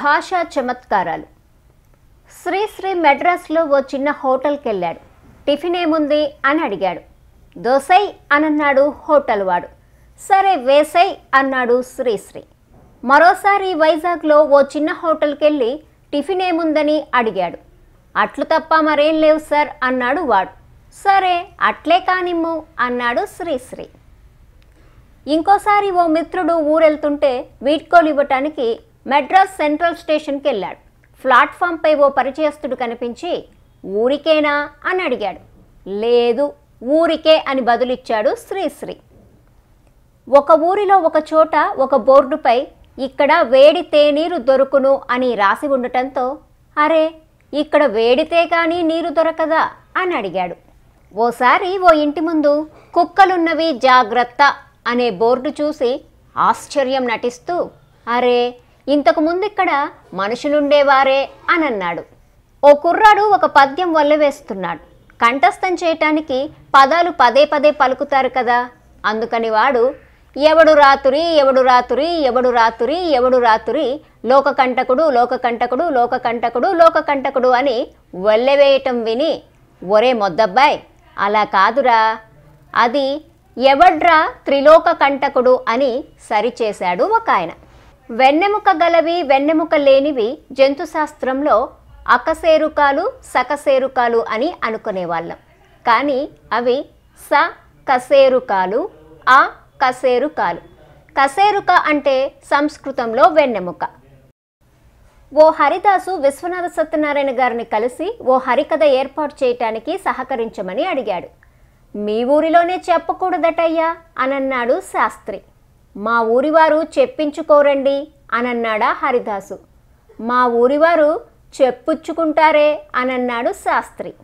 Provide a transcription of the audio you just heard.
భాషా చమత్కారాలు. శ్రీశ్రీ మెడ్రాస్లో ఓ చిన్న హోటల్కి వెళ్ళాడు టిఫిన్ ఏముంది అని అడిగాడు. దోసై అనన్నాడు హోటల్ వాడు. సరే వేసై అన్నాడు శ్రీశ్రీ మరోసారి వైజాగ్లో ఓ చిన్న హోటల్కి వెళ్ళి టిఫిన్ ఏముందని అడిగాడు. అట్లు తప్ప మరేం లేవు సార్ అన్నాడు వాడు. సరే అట్లే కానిమ్ము అన్నాడు శ్రీశ్రీ ఇంకోసారి ఓ మిత్రుడు ఊరెళ్తుంటే వీడ్కోలు ఇవ్వటానికి మెడ్రాస్ సెంట్రల్ స్టేషన్కి వెళ్ళాడు. ప్లాట్ఫామ్పై ఓ పరిచయస్తుడు కనిపించి ఊరికేనా? అని అడిగాడు. లేదు ఊరికే అని బదులిచ్చాడు శ్రీశ్రీ. ఒక ఊరిలో ఒక చోట ఒక బోర్డుపై ఇక్కడ వేడి తేనీరు దొరుకును అని రాసి ఉండటంతో అరే ఇక్కడ వేడితే కానీ నీరు దొరకదా? అని అడిగాడు. ఓసారి ఓ ఇంటి ముందు కుక్కలున్నవి జాగ్రత్త అనే బోర్డు చూసి ఆశ్చర్యం నటిస్తూ అరే ఇంతకు ముందు ఇక్కడ మనుషులుండేవారే అని అన్నాడు ఓ కుర్రాడు ఒక పద్యం వల్లవేస్తున్నాడు కంఠస్థం చేయటానికి పదాలు పదే పదే పలుకుతారు కదా. అందుకని వాడు ఎవడు రాతురి ఎవడు రాతురి ఎవడు రాతురి ఎవడు రాతురి లోకకంటకుడు లోకకంటకుడు లోకకంటకుడు లోకకంటకుడు అని వల్లెవేయటం విని ఒరే మొద్దబ్బాయ్ అలా కాదురా. అది ఎవడ్రా త్రిలోక కంటకుడు అని సరిచేశాడు ఒక ఆయన. వెన్నెముక గలవి వెన్నెముక లేనివి జంతు శాస్త్రంలో అకసేరుకాలు సకసేరుకాలు అని అనుకునేవాళ్ళం. కానీ అవి స కసేరుకాలు ఆ కసేరుకాలు కసేరుక అంటే సంస్కృతంలో వెన్నెముక. ఓ హరిదాసు విశ్వనాథ సత్యనారాయణ గారిని కలిసి ఓ హరికథ ఏర్పాటు చేయటానికి సహకరించమని అడిగాడు. మీ ఊరిలోనే చెప్పకూడదటయ్యా అనన్నాడు శాస్త్రి. మా ఊరివారు చెప్పించుకోరండి అనన్నాడా హరిదాసు. మా ఊరివారు చెప్పుచ్చుకుంటారే అనన్నాడు శాస్త్రి.